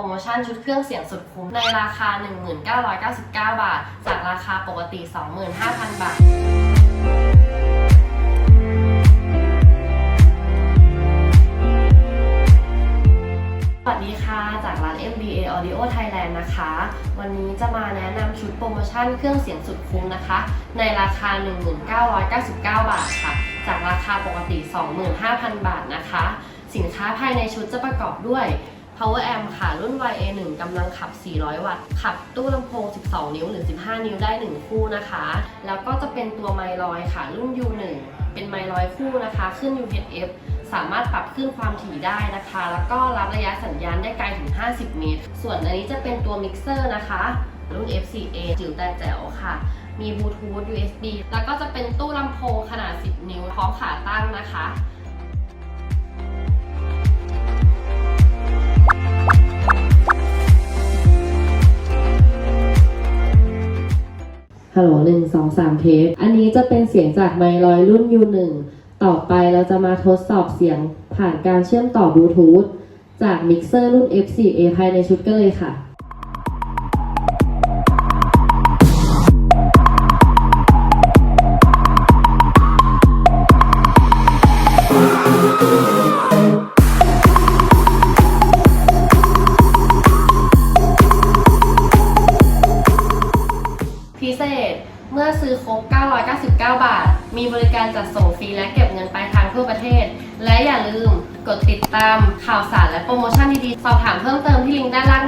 รโมชั่นชุดเครื่องเสียงสุดคุ้มในราคา 1999 บาท จากราคาปกติ 25,000 บาทสวัสดีค่ะจากร้าน MBA Audio Thailand นะคะ วันนี้จะมาแนะนำชุดโปรโมชั่นเครื่องเสียงสุดคุ้มนะคะ ในราคา 1999 บาทค่ะ จากราคาปกติ 25,000 บาทนะคะ สินค้าภายในชุดจะประกอบด้วย Power Amp ค่ะรุ่น YA1 กำลังขับ 400 วัตต์ ขับตู้ลำโพง 12 นิ้วหรือ 15 นิ้วได้ 1 คู่นะคะ แล้วก็จะเป็นตัวไมลอยค่ะ รุ่น U1 เป็นไมลอยคู่นะคะ ขึ้น UHF สามารถปรับขึ้นความถี่ได้นะคะ แล้วก็รับระยะสัญญาณได้ไกลถึง 50 เมตร ส่วนอันนี้จะเป็นตัวมิกเซอร์นะคะ รุ่น F4A จิ๋วแต่แจ๋วค่ะ มีบลูทูธ USB แล้วก็จะเป็นตู้ลำโพงขนาด 10 นิ้วพร้อมขาตั้งนะคะ ฮัลโหลหนึ่งสองสามเทป อันนี้จะเป็นเสียงจากไมค์ลอยรุ่น U1 ต่อไปเราจะมาทดสอบเสียงผ่านการเชื่อมต่อบลูทูธจากมิกเซอร์รุ่น F4A ภายในชุดกันเลยค่ะ เมื่อซื้อครบ 999 บาท มีบริการจัดส่งฟรีและเก็บเงินปลายทางทั่วประเทศ และอย่าลืมกดติดตามข่าวสารและโปรโมชั่นดีๆ สอบถามเพิ่มเติมที่ลิงก์ด้านล่าง